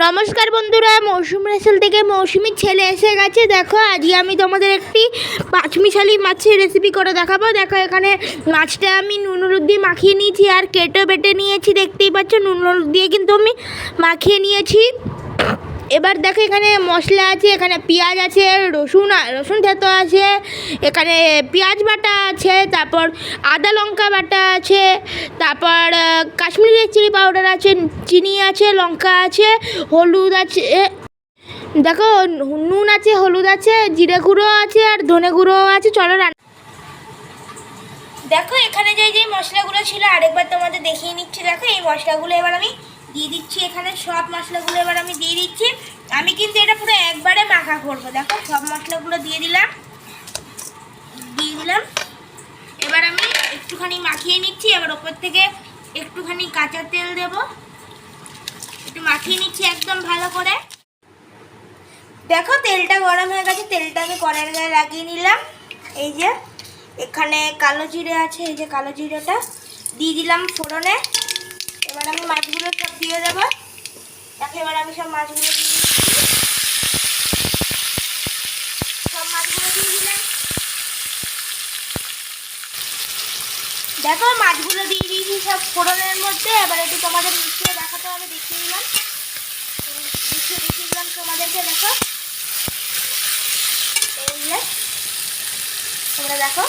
নমস্কার বন্ধুরা, মৌসুম রেসেল থেকে মৌসুমির ছেলে এসে গেছে। দেখো, আজকে আমি তোমাদের একটি পাঁচমিশালি মাছের রেসিপি করে দেখাবো। দেখো, এখানে মাছটা আমি নুন দিয়ে মাখিয়ে নিয়েছি আর কেটে বেটে নিয়েছি। দেখতেই পাচ্ছ, নুন দিয়ে কিন্তু আমি মাখিয়ে নিয়েছি। এবার দেখো এখানে মশলা আছে, এখানে পেঁয়াজ আছে, রসুন রসুন থেতো আছে, এখানে পেঁয়াজ বাটা আছে, তারপর আদা লঙ্কা বাটা আছে, তারপর কাশ্মীরি চিলি পাউডার আছে, চিনি আছে, লঙ্কা আছে, হলুদ আছে দেখো নুন আছে, হলুদ আছে, জিরে গুঁড়ো আছে আর ধনে গুঁড়ো আছে, চলো রান্না দেখো এখানে যে যে মশলাগুলো ছিল, আরেকবার তোমাদের দেখিয়ে নিচ্ছি। দেখো এই মশলাগুলো এবার আমি দিয়ে দিচ্ছি এখানে সব মশলাগুলো, এবার আমি দিয়ে দিচ্ছি। আমি কিন্তু এটা পুরো একবারে মাখা করব। দেখো, সব মশলাগুলো দিয়ে দিলাম। দিয়ে দিলাম। এবার আমি একটুখানি মাখিয়ে নিচ্ছি। এবার ওপর থেকে একটুখানি কাঁচা তেল দেব। একটু মাখিয়ে নিচ্ছি একদম ভালো করে। দেখো, তেলটা গরম হয়ে গেছে। তেলটা আমি কড়াইয়ের গায়ে লাগিয়ে নিলাম। এই যে, এখানে কালো জিরে আছে। এই যে কালো জিরেটা। দিয়ে দিলাম ফোড়নে। এবার আমি মাছগুলো সব দিয়ে দেবো। দেখো, এবার আমি সব মাছগুলো সব মাছগুলো দিয়ে দিলাম। দেখো, মাছগুলো দিয়ে দিয়েছি সব ফোড়নের মধ্যে। এবার একটু তোমাদের মিশিয়ে দেখাতে হবে, দেখিয়ে দিলাম। মিশিয়ে দেখিয়ে দিলাম তোমাদেরকে, দেখো। তোমরা দেখো।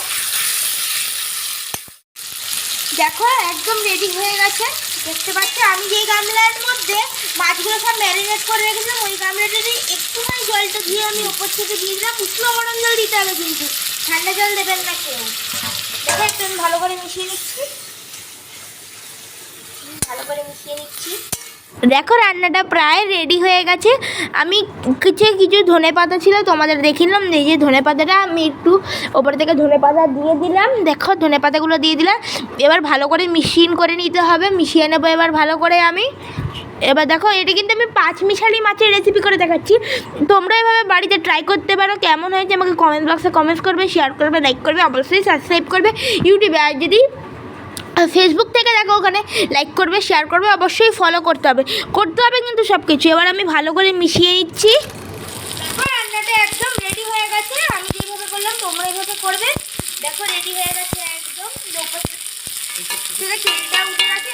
দেখো, একদম রেডি হয়ে গেছে। দেখতে পাচ্ছি? আমি যেই গামলার মধ্যে মাছগুলো সব ম্যারিনেট করে রেখেছিলাম, ওই গামলাটাতে একটুখানি জলটা দিয়ে আমি ওপর থেকে দিয়ে দিলাম। উষ্ণ গরম জল দিতে হবে কিন্তু। ঠান্ডা জল দেবেন না কেউ। দেখো একটু আমি ভালো করে মিশিয়ে নিচ্ছি। ভালো করে মিশিয়ে নিচ্ছি। দেখো, রান্নাটা প্রায় রেডি হয়ে গেছে। আমি কিছু কিছু ধনে পাতা ছিল তোমাদের দেখিলাম এই যে ধনে পাতাটা আমি একটু ওপর থেকে ধনে পাতা দিয়ে দিলাম। দেখো, ধনে পাতাগুলো দিয়ে দিলাম। এবার ভালো করে মিশিয়ে করে নিতে হবে। মিশিয়ে নেব এবার ভালো করে আমি, এবার দেখো, এটা কিন্তু আমি পাঁচ মিশালি মাছের রেসিপি করে দেখাচ্ছি। তোমরা এভাবে বাড়িতে ট্রাই করতে পারো। কেমন হয়েছে আমাকে কমেন্ট বক্সে কমেন্টস করবে শেয়ার করবে লাইক করবে, অবশ্যই সাবস্ক্রাইব করবে ইউটিউবে আর যদি ফেসবুক থেকে দেখো, ওখানে লাইক করবে শেয়ার করবে, অবশ্যই ফলো করতে হবে। করতে হবে কিন্তু সব কিছু এবার আমি ভালো করে মিশিয়ে নিচ্ছি। একদম রেডি হয়ে গেছে। আমি করলাম, তোমরা এইভাবে করবে। দেখো রেডি হয়ে গেছে একদম।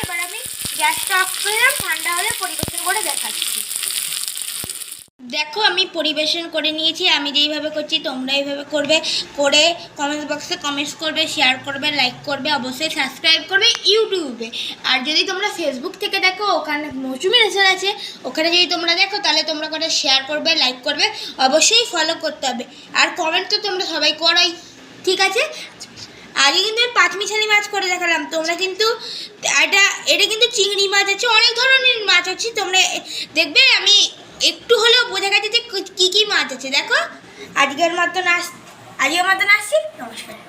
এবার আমি গ্যাসটা অফ করে দিলাম। ঠান্ডা হলে পরিবেশন করে দেখাচ্ছি। দেখো, আমি পরিবেশন করে নিয়েছি, আমি যেইভাবে করছি তোমরা এইভাবে করবে। করে কমেন্ট বক্সে কমেন্টস করবে শেয়ার করবে লাইক করবে, অবশ্যই সাবস্ক্রাইব করবে ইউটিউবে। আর যদি তোমরা ফেসবুক থেকে দেখো, ওখানে মৌসুমি রেসার আছে, ওখানে যদি তোমরা দেখো, তাহলে তোমরা করে শেয়ার করবে লাইক করবে, অবশ্যই ফলো করতে হবে। আর কমেন্ট তো তোমরা সবাই করোই, ঠিক আছে? আগে কিন্তু আমি পাঁচমিশালি মাছ করে দেখালাম, তোমরা কিন্তু এটা এটা কিন্তু চিংড়ি মাছ আছে, অনেক ধরনের মাছ আছে, তোমরা দেখবে আমি একটু হলেও বোঝা গেছে যে কী কী মাছ আছে, দেখো। আজকের মতন আস আজকের মতন আসছি, নমস্কার।